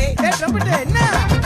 ஏ trumpet என்ன?